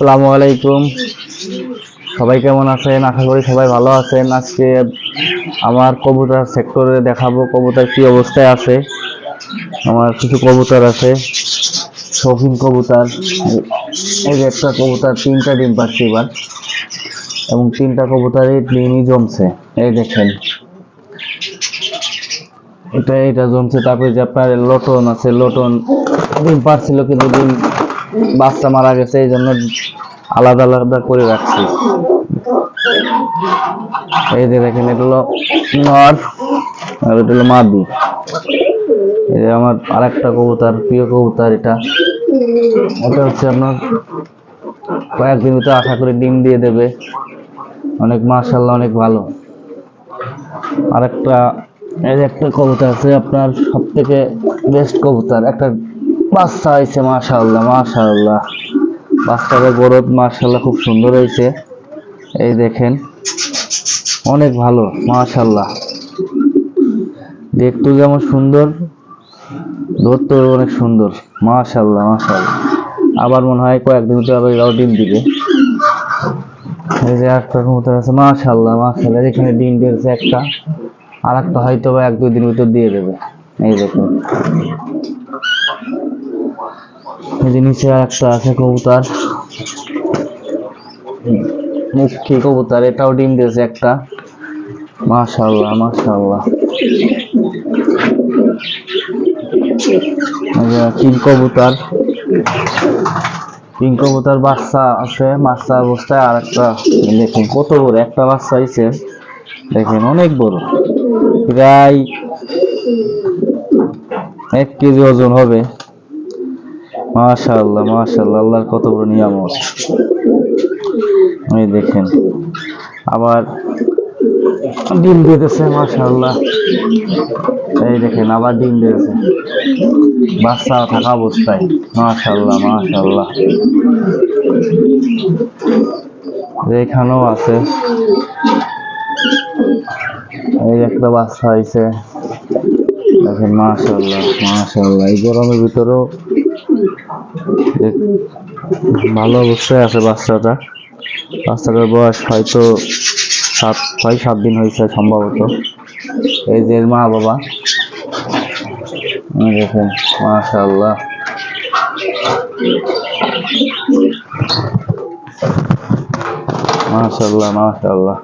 আসসালামু আলাইকুম। সবাই কেমন আছেন? আশা করি সবাই ভালো আছেন। আজকে আমার কবুতর সেক্টরে দেখাবো, কবুতর কি অবস্থায় আছে। আমার কিছু কবুতর আছে, শৌখিন কবুতর। এই যে একটা কবুতর, তিনটা ডিম পাচ্ছে এবার। এবং তিনটা কবুতরই ডিমই জমছে। এই দেখেন। এটা এটা জমছে। তারপরে যে আপনার লটন আছে, লটন ডিম পারছিল কিন্তু ডিম বাচ্চা মারা গেছে, এই জন্য আলাদা আলাদা করে রাখছি। এই যে দেখেন, এটা হলো নর, আর এটা হলো মাদি। এই যে আমার আরেকটা কবুতর, প্রিয় কবুতর এটা। এটা হচ্ছে আপনার কয়েকদিন ভিতরে আশা করি ডিম দিয়ে দেবে। অনেক মাশাল্লাহ অনেক ভালো। আরেকটা, এই যে একটা কবুতর আছে আপনার সব থেকে বেস্ট কবুতর। একটা বাচ্চা হয়েছে, মাশাআল্লাহ মাশাআল্লাহ। বাচ্চাদের গরদ মাশাআল্লাহ খুব সুন্দর হয়েছে। এই দেখেন, অনেক ভালো, মাশাআল্লাহ। দেখতে যেমন সুন্দর, ধরতেও অনেক সুন্দর, মাশাআল্লাহ মাশাআল্লাহ। আবার মনে হয় কয়েকদিন ভিতরে আবার এরাও ডিম দিবে। এই যে একটা কবুতর আছে, মাশাআল্লাহ মাশাআল্লাহ এখানে ডিম দিয়েছে একটা আর একটা হয়তো বা এক দুই দিন ভিতর দিয়ে দেবে। এই দেখুন। এই যে নিচে একটা আছে কবুতর। মুখী কবুতর? এটাও ডিম দিয়েছে একটা। কিং কবুতর। বাচ্চা আছে, বাচ্চা অবস্থায় আর একটা দেখুন কত বড়, একটা বাচ্চা হয়েছে দেখেন অনেক বড়। প্রায় এক কেজি ওজন হবে। মাশাআল্লাহ মাশাআল্লাহ, আল্লাহর কত বড় নিয়ামত। এই দেখেন, আবার ডিম দিতেছে, মাশাআল্লাহ। এই দেখেন, আবার ডিম দিতেছে। বাচ্চা থাকা অবস্থায়, মাশাআল্লাহ মাশাআল্লাহ। এখানেও আছে। এই একটা বাচ্চা হয়েছে দেখেন, মাশাআল্লাহ মাশাআল্লাহ। এই গরমের ভিতরেও ভালো অবস্থায় আছে বাচ্চাটা। বাচ্চাটার বয়স হয়তো সাত, ছয়, সাত দিন হয়েছে সম্ভবত। এই যে মা বাবা। দেখেন, মাশাআল্লাহ। মাশাআল্লাহ মাশাআল্লাহ।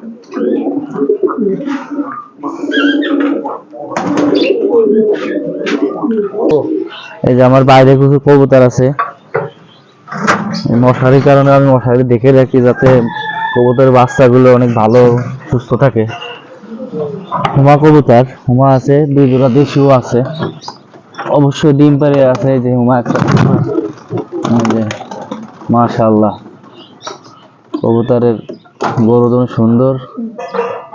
এই যে আমার বাইরে কিছু কবুতর আছে। মশারির কারণে আমি মশারি দেখে রাখি যাতে কবুতরের বাচ্চাগুলো অনেক ভালো, সুস্থ থাকে। হুমা কবুতর, হুমা আছে, দুই জোড়া দেশিও আছে। অবশ্যই ডিম পারে আছে যে হুমা একটা। মাশাআল্লাহ। কবুতরের গরুদন সুন্দর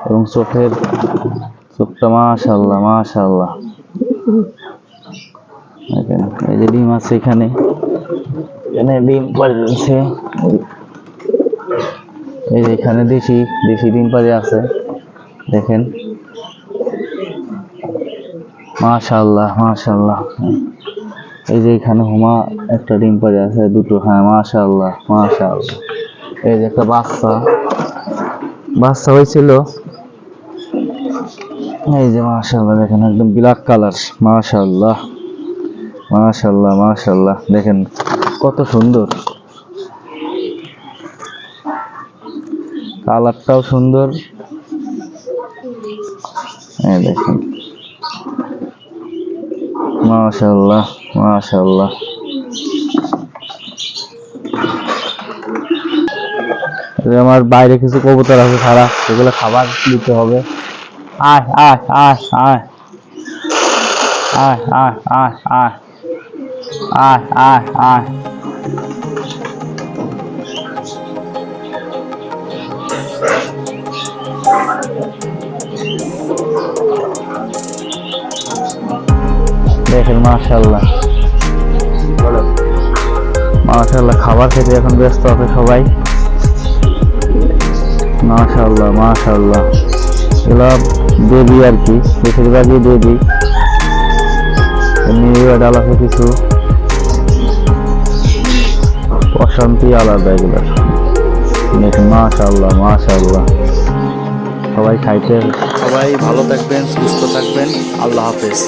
এবং চোখের চোখটা মাশাআল্লাহ। দেখেন, এই যে ডিম আছে এখানে। এখানে ডিম পাড়ে রয়েছে। এই যে এখানে দেশি দেশি ডিম পাড়ে আছে, দেখেন। মাশাআল্লাহ মাশাআল্লাহ। এই যে এখানে হুমা একটা ডিম পাড়ে আছে, দুটো। হ্যাঁ মাশাআল্লাহ মাশাআল্লাহ। এই যে একটা বাচ্চা। বাচ্চা হয়েছিল। এই যে মাশাআল্লাহ, দেখেন একদম ব্ল্যাক কালার মাশাআল্লাহ মাশাআল্লাহ মাশাআল্লাহ, দেখেন। কত সুন্দর। কালারটাও সুন্দর। দেখেন। মাশাআল্লাহ যে আমার বাইরে কিছু কবুতর আছে সারা সেগুলো খাবার দিতে হবে। আয় আয় আয় আয়। আয় আয় আয় আয় আয় আয় আয়। দেখেন মাশাল্লাহ মাশাল্লাহ খাবার খেতে এখন ব্যস্ত আছে সবাই। মাশাল্লাহ মাশাল্লাহ এগুলো দেবী আর কি, বেশিরভাগই দেবী। এমনি ডাল আছে কিছু। অশান্তি আলাদা এগুলোর দেখুন, মাশাআল্লাহ মাশাআল্লাহ। সবাই খাইতে সবাই ভালো থাকবেন, সুস্থ থাকবেন। আল্লাহ হাফেজ।